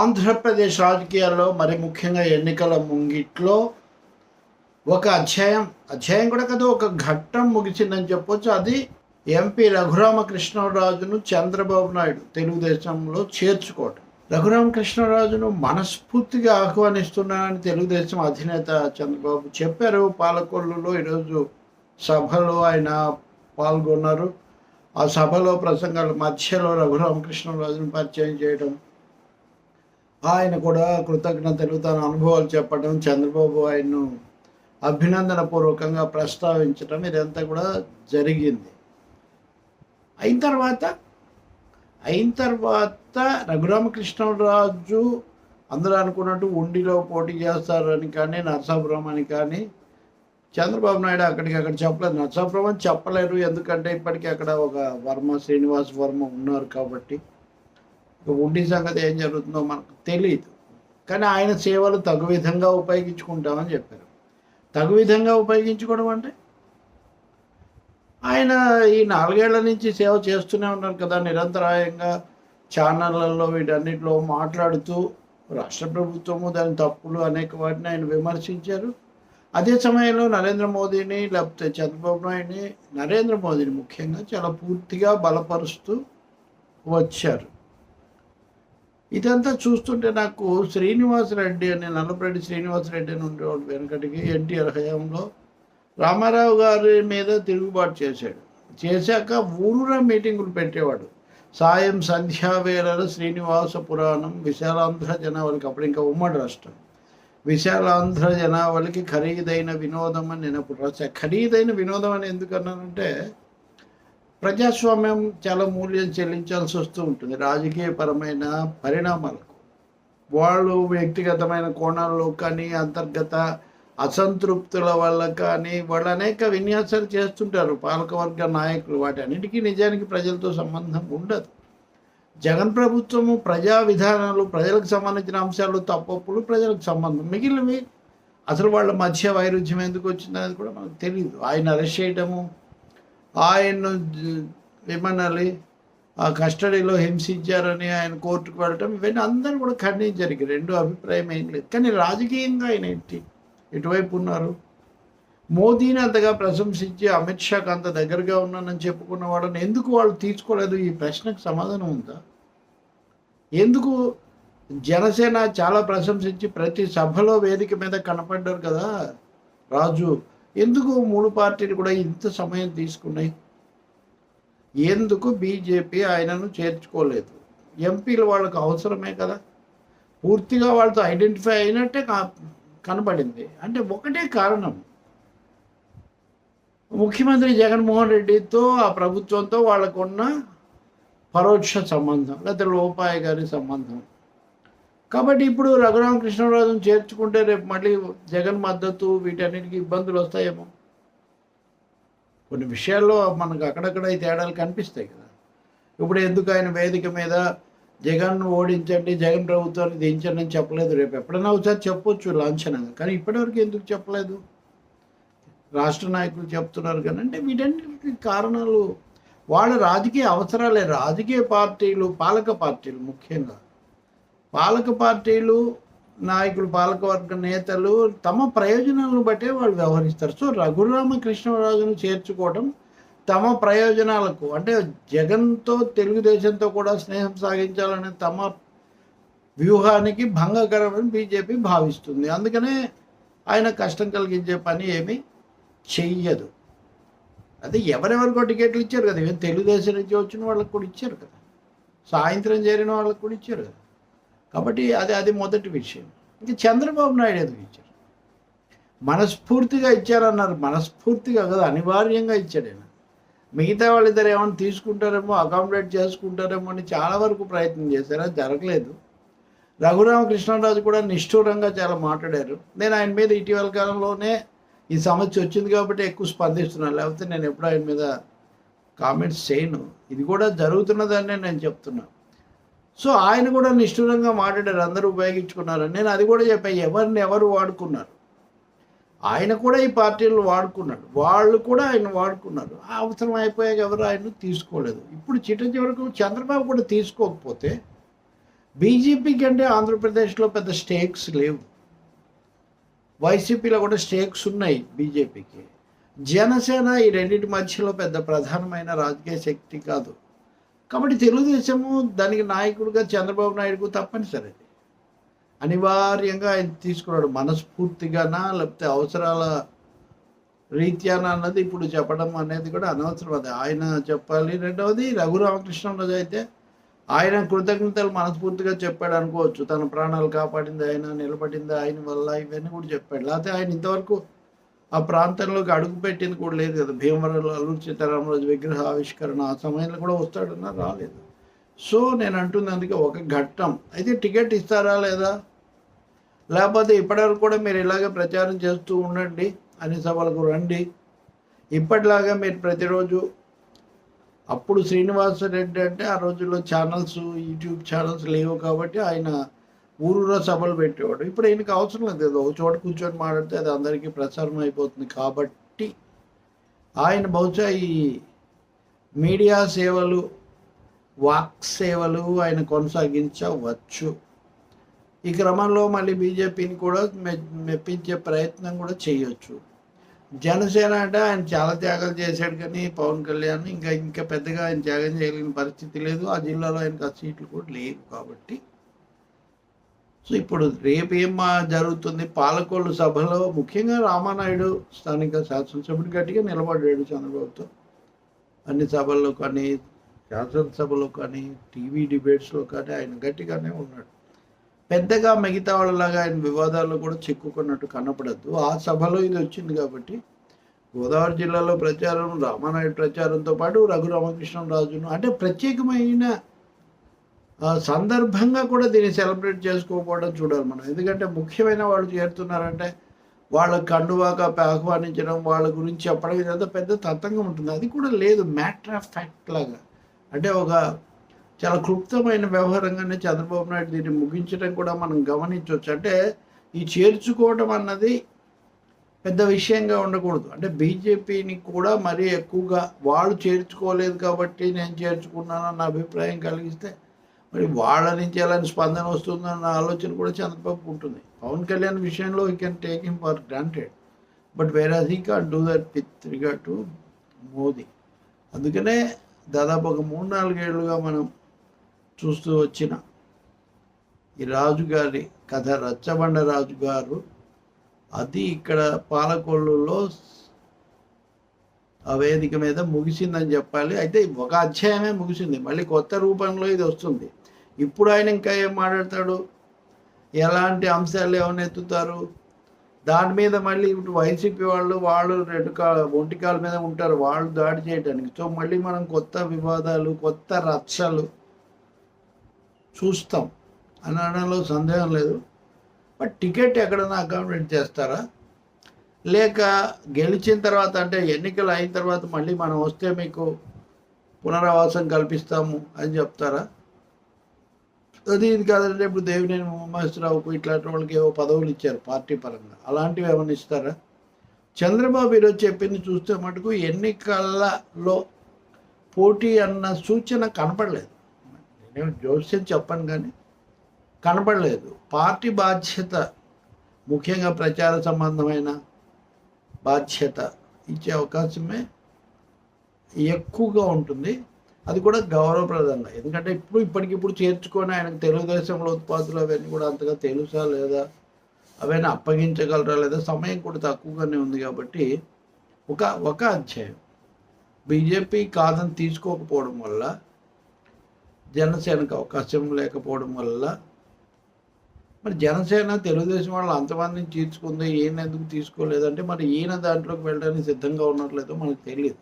ఆంధ్రప్రదేశ్ రాజకీయాల్లో మరి ముఖ్యంగా ఎన్నికల ముంగిట్లో ఒక అధ్యాయం అధ్యాయం కూడా కదా ఒక ఘట్టం ముగిసిందని చెప్పొచ్చు. అది ఎంపీ రఘురామకృష్ణరాజును చంద్రబాబు నాయుడు తెలుగుదేశంలో చేర్చుకోవటం. రఘురామకృష్ణరాజును మనస్ఫూర్తిగా ఆహ్వానిస్తున్నానని తెలుగుదేశం అధినేత చంద్రబాబు చెప్పారు. పాలకొల్లులో ఈరోజు సభలో ఆయన పాల్గొన్నారు. ఆ సభలో ప్రసంగాల మధ్యలో రఘురామకృష్ణరాజును పరిచయం చేయడం ఆయన కూడా కృతజ్ఞతలు తన అనుభవాలు చెప్పడం చంద్రబాబు ఆయన్ను అభినందన పూర్వకంగా ప్రస్తావించడం ఇదంతా కూడా జరిగింది. అయిన తర్వాత అయిన తర్వాత రఘురామకృష్ణరాజు అందరూ అనుకున్నట్టు ఉండిలో పోటీ చేస్తారని కానీ నరసాపురం అని కానీ చంద్రబాబు నాయుడు అక్కడికి అక్కడ చెప్పలేదు. నరసాపురం అని చెప్పలేరు. ఎందుకంటే ఇప్పటికీ అక్కడ ఒక వర్మ శ్రీనివాస్ వర్మ ఉన్నారు కాబట్టి. ఉండి సంగతి ఏం జరుగుతుందో మనకు తెలియదు కానీ ఆయన సేవలు తగు విధంగా ఉపయోగించుకుంటామని చెప్పారు. తగు విధంగా ఉపయోగించుకోవడం అంటే? ఆయన ఈ నాలుగేళ్ళ నుంచి సేవ చేస్తూనే ఉన్నారు కదా నిరంతరాయంగా ఛానళ్ళల్లో వీటన్నిటిలో మాట్లాడుతూ రాష్ట్ర ప్రభుత్వము దాని తప్పులు అనేక వాటిని ఆయన విమర్శించారు. అదే సమయంలో నరేంద్ర మోదీని లేకపోతే చంద్రబాబు నాయుడిని నరేంద్ర మోదీని ముఖ్యంగా చాలా పూర్తిగా బలపరుస్తూ వచ్చారు. ఇదంతా చూస్తుంటే నాకు శ్రీనివాసరెడ్డి అని నల్లపరెడ్డి శ్రీనివాసరెడ్డి అని ఉండేవాడు వెనకటికి ఎన్టీఆర్ హయాంలో. రామారావు గారి మీద తిరుగుబాటు చేశాడు. చేశాక ఊరూరా మీటింగులు పెట్టేవాడు. సాయం సంధ్యావేళలో శ్రీనివాస పురాణం విశాలాంధ్ర జనావళికి అప్పుడు ఇంకా ఉమ్మడి రాష్ట్రం. విశాలాంధ్ర జనావళికి ఖరీదైన వినోదం అని నేను అప్పుడు రాశా ఖరీదైన వినోదం అని ఎందుకన్నానంటే అంటే ప్రజాస్వామ్యం చాలా మూల్యం చెల్లించాల్సి వస్తూ ఉంటుంది. రాజకీయపరమైన పరిణామాలకు వాళ్ళు వ్యక్తిగతమైన కోణాల్లో కానీ అంతర్గత అసంతృప్తుల వల్ల కానీ వాళ్ళు అనేక విన్యాసాలు చేస్తుంటారు. పాలకవర్గ నాయకులు వాటి అన్నిటికీ నిజానికి ప్రజలతో సంబంధం ఉండదు. జగన్ ప్రభుత్వము ప్రజా విధానాలు ప్రజలకు సంబంధించిన అంశాలు తప్పప్పుడు ప్రజలకు సంబంధం. మిగిలినవి అసలు వాళ్ళ మధ్య వైరుధ్యం ఎందుకు వచ్చిందనేది కూడా మనకు తెలియదు ఆయన అరెస్ట్ చేయడము ఆయన్ను ఏమనాలి ఆ కస్టడీలో హింసించారని ఆయన కోర్టుకు వెళ్ళటం ఇవన్నీ అందరూ కూడా ఖండించారు. ఇక రెండు అభిప్రాయం ఏం లేదు. కానీ రాజకీయంగా ఆయన ఏంటి? ఎటువైపు ఉన్నారు? మోదీని అంతగా ప్రశంసించి అమిత్ షాకి అంత దగ్గరగా ఉన్నానని చెప్పుకున్న వాళ్ళని ఎందుకు వాళ్ళు తీసుకోలేదు ఈ ప్రశ్నకు సమాధానం ఉందా? ఎందుకు జనసేన చాలా ప్రశంసించి ప్రతి సభలో వేదిక మీద కనపడ్డారు కదా రాజు? ఎందుకు మూడు పార్టీలు కూడా ఇంత సమయం తీసుకున్నాయి? ఎందుకు బీజేపీ ఆయనను చేర్చుకోలేదు? ఎంపీలు వాళ్ళకు అవసరమే కదా. పూర్తిగా వాళ్ళతో ఐడెంటిఫై అయినట్టే కా కనబడింది. అంటే ఒకటే కారణం. ముఖ్యమంత్రి జగన్మోహన్ రెడ్డితో ఆ ప్రభుత్వంతో వాళ్ళకున్న పరోక్ష సంబంధం లేకపోతే లోపాయ గారి సంబంధం. కాబట్టి ఇప్పుడు రఘురామకృష్ణరాజును చేర్చుకుంటే రేపు మళ్ళీ జగన్ మద్దతు వీటన్నిటికీ ఇబ్బందులు వస్తాయేమో. కొన్ని విషయాల్లో మనకు అక్కడక్కడ ఈ తేడాలు కనిపిస్తాయి కదా. ఇప్పుడు ఎందుకు ఆయన వేదిక మీద జగన్ ఓడించండి జగన్ ప్రభుత్వాన్ని దించండి అని చెప్పలేదు. రేపు ఎప్పుడైనా ఒకసారి చెప్పొచ్చు లాంఛనంగా. కానీ ఇప్పటివరకు ఎందుకు చెప్పలేదు? రాష్ట్ర నాయకులు చెప్తున్నారు కానీ అంటే వీటన్నిటికి కారణాలు వాళ్ళ రాజకీయ అవసరాలే. రాజకీయ పార్టీలు పాలక పార్టీలు ముఖ్యంగా. పాలక పార్టీలు నాయకులు పాలకవర్గ నేతలు తమ ప్రయోజనాలను బట్టే వాళ్ళు వ్యవహరిస్తారు. సో రఘురామకృష్ణరాజును చేర్చుకోవడం తమ ప్రయోజనాలకు అంటే జగన్తో తెలుగుదేశంతో కూడా స్నేహం సాగించాలనే తమ వ్యూహానికి భంగకరమని బీజేపీ భావిస్తుంది. అందుకనే ఆయన కష్టం కలిగించే పని ఏమీ చెయ్యదు. అదే ఎవరెవరికో టికెట్లు ఇచ్చారు కదా. ఇవన్నీ తెలుగుదేశం నుంచి వచ్చిన వాళ్ళకి కూడా ఇచ్చారు కదా. సాయంత్రం చేరిన వాళ్ళకి కూడా ఇచ్చారు కదా. కాబట్టి అది అది మొదటి విషయం. ఇంకా చంద్రబాబు నాయుడు ఎందుకు ఇచ్చారు? మనస్ఫూర్తిగా ఇచ్చారన్నారు. మనస్ఫూర్తిగా కదా అనివార్యంగా ఇచ్చాడు ఆయన. మిగతా వాళ్ళిద్దరు ఏమైనా తీసుకుంటారేమో అకామిడేట్ చేసుకుంటారేమో అని చాలా వరకు ప్రయత్నం చేశారు. అది జరగలేదు. రఘురామకృష్ణరాజు కూడా నిష్ఠూరంగా చాలా మాట్లాడారు. నేను ఆయన మీద ఇటీవల కాలంలోనే ఈ సమస్య వచ్చింది కాబట్టి ఎక్కువ స్పందిస్తున్నాను. లేకపోతే నేను ఎప్పుడు ఆయన మీద కామెంట్స్ చేయను. ఇది కూడా జరుగుతున్నదని నేను చెప్తున్నాను. సో ఆయన కూడా నిష్ఠూరంగా మాట్లాడారు అందరూ ఉపయోగించుకున్నారు నేను అది కూడా చెప్పాను ఎవరిని ఎవరు వాడుకున్నారు? ఆయన కూడా ఈ పార్టీలు వాడుకున్నాడు. వాళ్ళు కూడా ఆయన వాడుకున్నారు. అవసరం అయిపోయాక ఎవరు ఆయన తీసుకోలేదు. ఇప్పుడు చిట్ట చివరకు చంద్రబాబు కూడా తీసుకోకపోతే బీజేపీకి అంటే ఆంధ్రప్రదేశ్లో పెద్ద స్టేక్స్ లేవు. వైసీపీలో కూడా స్టేక్స్ ఉన్నాయి బీజేపీకి. జనసేన ఈ రెండింటి మధ్యలో పెద్ద ప్రధానమైన రాజకీయ శక్తి కాదు. కాబట్టి తెలుగుదేశము దానికి నాయకుడిగా చంద్రబాబు నాయుడుకు తప్పనిసరి. అనివార్యంగా ఆయన తీసుకున్నాడు మనస్ఫూర్తిగానా లేకపోతే అవసరాల రీత్యానా అన్నది ఇప్పుడు చెప్పడం అనేది కూడా అనవసరం. అది ఆయన చెప్పాలి. రెండవది రఘురామకృష్ణరాజు అయితే ఆయన కృతజ్ఞతలు మనస్ఫూర్తిగా చెప్పాడు అనుకోవచ్చు. తన ప్రాణాలు కాపాడింది ఆయన నిలబడింది ఆయన వల్ల ఇవన్నీ కూడా చెప్పాడు. లేకపోతే ఆయన ఇంతవరకు ఆ ప్రాంతంలోకి అడుగు పెట్టింది కూడా లేదు కదా. భీమవరంలో అల్లూరు సీతారామరాజు విగ్రహ ఆవిష్కరణ ఆ సమయంలో కూడా వస్తాడన్నా రాలేదు. సో నేను అంటుంది అందుకే ఒక ఘట్టం. అయితే టికెట్ ఇస్తారా లేదా? లేకపోతే ఇప్పటివరకు కూడా మీరు ఇలాగే ప్రచారం చేస్తూ ఉండండి అన్ని సభలకు రండి. ఇప్పటిలాగా మీరు ప్రతిరోజు అప్పుడు శ్రీనివాసరెడ్డి అంటే ఆ రోజుల్లో ఛానల్స్ యూట్యూబ్ ఛానల్స్ లేవు కాబట్టి ఆయన ఊరూరో సభలు పెట్టేవాడు. ఇప్పుడు ఈయనకి అవసరం లేదు ఏదో ఒక చోట కూర్చొని మాట్లాడితే అది అందరికీ ప్రసారం అయిపోతుంది. కాబట్టి ఆయన బహుశా ఈ మీడియా సేవలు వాక్ సేవలు ఆయన కొనసాగించవచ్చు. ఈ క్రమంలో మళ్ళీ బీజేపీని కూడా మెప్పించే ప్రయత్నం కూడా చేయొచ్చు. జనసేన అంటే ఆయన చాలా త్యాగాలు చేశాడు కానీ పవన్ కళ్యాణ్ ఇంకా ఇంకా పెద్దగా ఆయన త్యాగం చేయలేని పరిస్థితి లేదు. ఆ జిల్లాలో ఆయనకు ఆ సీట్లు కూడా లేవు కాబట్టి సో ఇప్పుడు రేపు ఏం జరుగుతుంది? పాలకోళ్ళు సభలో ముఖ్యంగా రామానాయుడు స్థానిక శాసనసభ్యుడు గట్టిగా నిలబడ్డాడు చంద్రబాబుతో. అన్ని సభల్లో కానీ శాసనసభలో కానీ టీవీ డిబేట్స్లో కానీ ఆయన గట్టిగానే ఉన్నాడు. పెద్దగా మిగతా వాళ్ళలాగా ఆయన వివాదాల్లో కూడా చిక్కుకున్నట్టు కనపడద్దు. ఆ సభలో ఇది వచ్చింది కాబట్టి గోదావరి జిల్లాలో ప్రచారం రామానాయుడు ప్రచారంతో పాటు రఘురామకృష్ణరాజును అంటే ప్రత్యేకమైన సందర్భంగా కూడా దీన్ని సెలబ్రేట్ చేసుకోకపోవడం చూడాలి మనం. ఎందుకంటే ముఖ్యమైన వాళ్ళు చేరుతున్నారంటే వాళ్ళ కండువాక ఆహ్వానించడం వాళ్ళ గురించి చెప్పడం ఇదంతా పెద్ద తత్వంగా ఉంటుంది. అది కూడా లేదు. మ్యాటర్ ఆఫ్ ఫ్యాక్ట్ లాగా. అంటే ఒక చాలా క్లుప్తమైన వ్యవహారంగానే చంద్రబాబు నాయుడు దీన్ని ముగించడం కూడా మనం గమనించవచ్చు. అంటే ఈ చేర్చుకోవడం అన్నది పెద్ద విషయంగా ఉండకూడదు. అంటే బీజేపీని కూడా మరీ ఎక్కువగా వాళ్ళు చేర్చుకోలేదు కాబట్టి నేను చేర్చుకున్నానన్న అభిప్రాయం కలిగిస్తే మరి వాళ్ళ నుంచి ఎలాంటి స్పందన వస్తుందన్న ఆలోచన కూడా చంద్రబాబు ఉంటుంది. పవన్ కళ్యాణ్ విషయంలో you can take him for granted but where he can do that with regard to Modi అందుకనే దాదాపు ఒక మూడు నాలుగేళ్ళుగా మనం చూస్తూ వచ్చిన ఈ రాజుగారి కథ రచ్చబండ రాజు గారు అది ఇక్కడ పాలకొల్లులో ఆ వేదిక మీద ముగిసిందని చెప్పాలి. అయితే ఒక అధ్యాయమే ముగిసింది. మళ్ళీ కొత్త రూపంలో ఇది వస్తుంది. ఇప్పుడు ఆయన ఇంకా ఏం మాట్లాడతాడు? ఎలాంటి అంశాలు ఏమైనా ఎత్తుతారు? దాని మీద మళ్ళీ ఇప్పుడు వైసీపీ వాళ్ళు వాళ్ళు రెండు కా ఒంటి కాళ్ళ మీద ఉంటారు. వాళ్ళు దాడి చేయడానికి సో మళ్ళీ మనం కొత్త వివాదాలు కొత్త రచ్చలు చూస్తాం. అనడంలో సందేహం లేదు. బట్ టికెట్ ఎక్కడన్నా అకామిడేట్ చేస్తారా? లేక గెలిచిన తర్వాత అంటే ఎన్నికలు అయిన తర్వాత మళ్ళీ మనం వస్తే మీకు పునరావాసం కల్పిస్తాము అని చెప్తారా? అది ఇది కాదంటే ఇప్పుడు దేవినేని మహేశ్వరరావుకు ఇట్లాంటి వాళ్ళకి ఏవో పదవులు ఇచ్చారు పార్టీ పరంగా. అలాంటివి ఏమైనా ఇస్తారా? చంద్రబాబు ఈరోజు చెప్పింది చూస్తే మటుకు ఎన్నికలలో పోటీ అన్న సూచన కనపడలేదు. నేను జోస్యం చెప్పను కానీ కనపడలేదు. పార్టీ బాధ్యత ముఖ్యంగా ప్రచార సంబంధమైన బాధ్యత ఇచ్చే అవకాశమే ఎక్కువగా ఉంటుంది. అది కూడా గౌరవప్రదంగా. ఎందుకంటే ఇప్పుడు ఇప్పటికిప్పుడు చేర్చుకొని ఆయనకు తెలుగుదేశంలో ఉత్పాదులు అవన్నీ కూడా అంతగా తెలుసా లేదా? అవన్నీ అప్పగించగలరా లేదా? సమయం కూడా తక్కువగానే ఉంది కాబట్టి ఒక ఒక అధ్యాయం. బీజేపీ కాదని తీసుకోకపోవడం వల్ల జనసేనకు అవకాశం లేకపోవడం వల్ల మరి జనసేన తెలుగుదేశం వాళ్ళు అంతమందిని తీర్చుకుంది ఈయన ఎందుకు తీసుకోలేదంటే మరి ఈయన దాంట్లోకి వెళ్ళడానికి సిద్ధంగా ఉన్నట్లేదో మనకు తెలియదు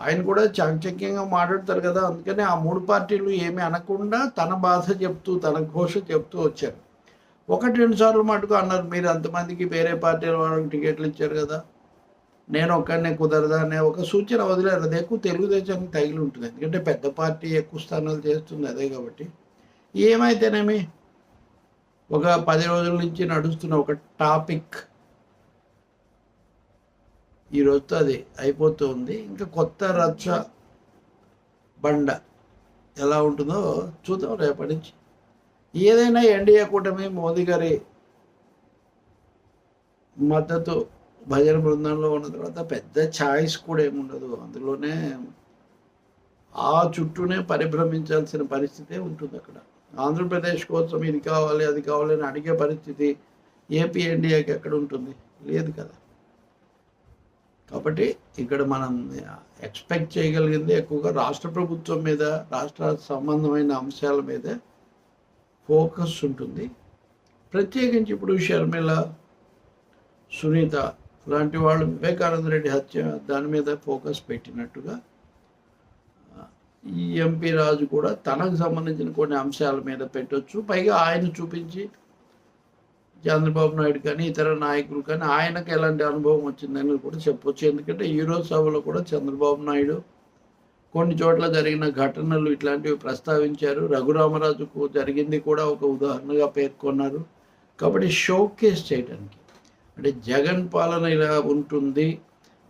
ఆయన కూడా చాకచక్యంగా మాట్లాడతారు కదా అందుకని ఆ మూడు పార్టీలు ఏమీ అనకుండా తన బాధ చెప్తూ తన ఘోష చెప్తూ వచ్చారు. ఒకటి రెండు సార్లు మటుకు అన్నారు మీరు అంతమందికి వేరే పార్టీల వాళ్ళకి టికెట్లు ఇచ్చారు కదా నేను ఒక్కడనే కుదరదా అనే ఒక సూచన వదిలేరు. అది ఎక్కువ తెలుగుదేశానికి తగిలి ఉంటుంది. ఎందుకంటే పెద్ద పార్టీ ఎక్కువ స్థానాలు చేస్తుంది అదే కాబట్టి. ఏమైతేనేమి? ఒక పది రోజుల నుంచి నడుస్తున్న ఒక టాపిక్ ఈరోజుతో అది అయిపోతుంది. ఇంకా కొత్త రచ్చ బండ ఎలా ఉంటుందో చూద్దాం రేపటి నుంచి. ఏదైనా ఎన్డీఏ కూటమి మోదీ గారి మద్దతు భజన బృందంలో ఉన్న తర్వాత పెద్ద ఛాయిస్ కూడా ఏముండదు. అందులోనే ఆ చుట్టూనే పరిభ్రమించాల్సిన పరిస్థితే ఉంటుంది అక్కడ. ఆంధ్రప్రదేశ్ కోసం ఇది కావాలి అది కావాలి అని అడిగే పరిస్థితి ఏపీ ఎన్డీఏకి ఎక్కడ ఉంటుంది? లేదు కదా. కాబట్టి ఇక్కడ మనం ఎక్స్పెక్ట్ చేయగలిగింది ఎక్కువగా రాష్ట్ర ప్రభుత్వం మీద రాష్ట్ర సంబంధమైన అంశాల మీద ఫోకస్ ఉంటుంది. ప్రత్యేకించి ఇప్పుడు షర్మిల సునీత లాంటి వాళ్ళు వివేకానంద రెడ్డి హత్య దాని మీద ఫోకస్ పెట్టినట్టుగా ఈ ఎంపీ రాజు కూడా తనకు సంబంధించిన కొన్ని అంశాల మీద పెట్టొచ్చు. పైగా ఆయన చూపించి చంద్రబాబు నాయుడు కానీ ఇతర నాయకులు కానీ ఆయనకు ఎలాంటి అనుభవం వచ్చిందని కూడా చెప్పొచ్చు. ఎందుకంటే ఈరోజు సభలో కూడా చంద్రబాబు నాయుడు కొన్ని చోట్ల జరిగిన ఘటనలు ఇట్లాంటివి ప్రస్తావించారు. రఘురామరాజుకు జరిగింది కూడా ఒక ఉదాహరణగా పేర్కొన్నారు. కాబట్టి షోకేస్ చేయడానికి అంటే జగన్ పాలన ఇలా ఉంటుంది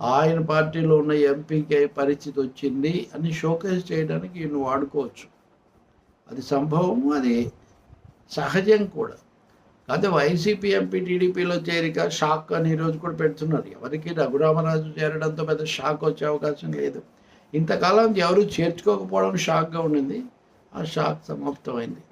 ఆయన పార్టీలో ఉన్న ఎంపీకి పరిస్థితి వచ్చింది అని షోకేస్ చేయడానికి ఈయన వాడుకోవచ్చు. అది సంభవము అది సహజం కూడా. అయితే వైసీపీ ఎంపీ టీడీపీలో చేరిక షాక్ అని ఈరోజు కూడా పెడుతున్నారు. ఎవరికి రఘురామరాజు చేరడంతో పెద్ద షాక్ వచ్చే అవకాశం లేదు. ఇంతకాలం ఎవరు చేర్చుకోకపోవడం షాక్గా ఉండింది. ఆ షాక్ సమాప్తమైంది.